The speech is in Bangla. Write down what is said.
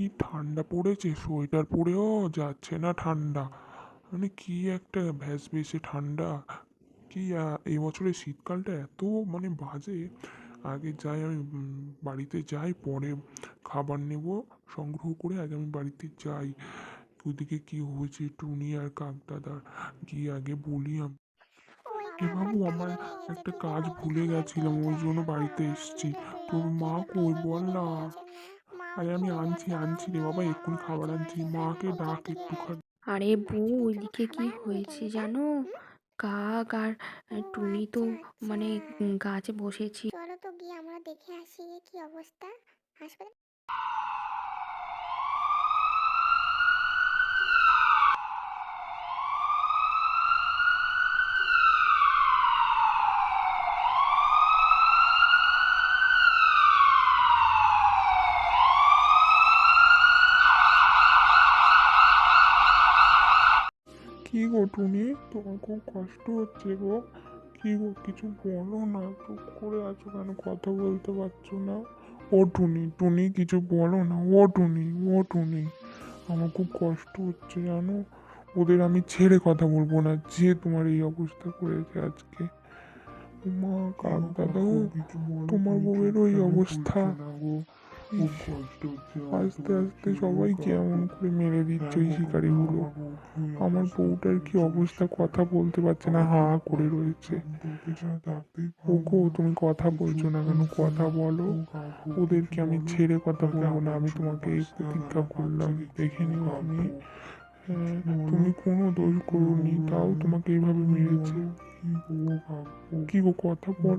কি ঠান্ডা পড়েছে? সোয়েটার পরেও যাচ্ছে না ঠান্ডা। মানে কি একটা ভ্যাস ভেসে ঠান্ডা। কি এই বছরের শীতকালটা এত মানে বাজে। আগে যাই আমি বাড়িতে যাই, পরে খাবার নেব, সংগ্রহ করে আগে আমি বাড়িতে যাই। ওদিকে কি হয়েছে টুনি আর কাকদাদার গিয়ে আগে বলি আমি। বাবু, আমার একটা কাজ ভুলে গেছিলাম, ওই জন্য বাড়িতে এসেছি। তোর মা কই বল না? আরে আমি আনছি আনছি রে বাবা এক্ষুনি খাবার আনছি। মাকে ডাক একটুখানি। আরে বউ ওইদিকে কি হয়েছে জানো? কাক আর টুনি তো মানে গাছে বসেছি। চলো তো গিয়ে আমরা দেখে আসি কি অবস্থা। হাসপাতাল কি গো টুনি? তোমার খুব কষ্ট হচ্ছে গো। কি গো কিছু বলো না চুপ করে আছো কেন? কথা বলতে পারছ না। ও টুনি টুনি কিছু বলো না। ও টুনি ও টুনি আমার খুব কষ্ট হচ্ছে জানো? ওদের আমি ছেড়ে কথা বলব না যে তোমার এই অবস্থা করেছে আজকে। মা কাক দাদাও তোমার বউয়ের ওই অবস্থা। আস্তে আস্তে সবাই কেমন করে মেরে দিচ্ছে ওই শিকারিগুলো। আমার বউটার কি অবস্থা? কথা বলতে পারছে না হা হা করে রয়েছে। ওগো তুমি কথা বলছো না কেন? কথা বলো। ওদেরকে আমি ছেড়ে কথা বলব না আমি তোমাকে এই প্রতিজ্ঞা করলাম। দেখে নিও আমি। হ্যাঁ, তুমি কোনো দোষ করোনি তাও তোমাকে এইভাবে মেরেছে। কি গো কথা বল।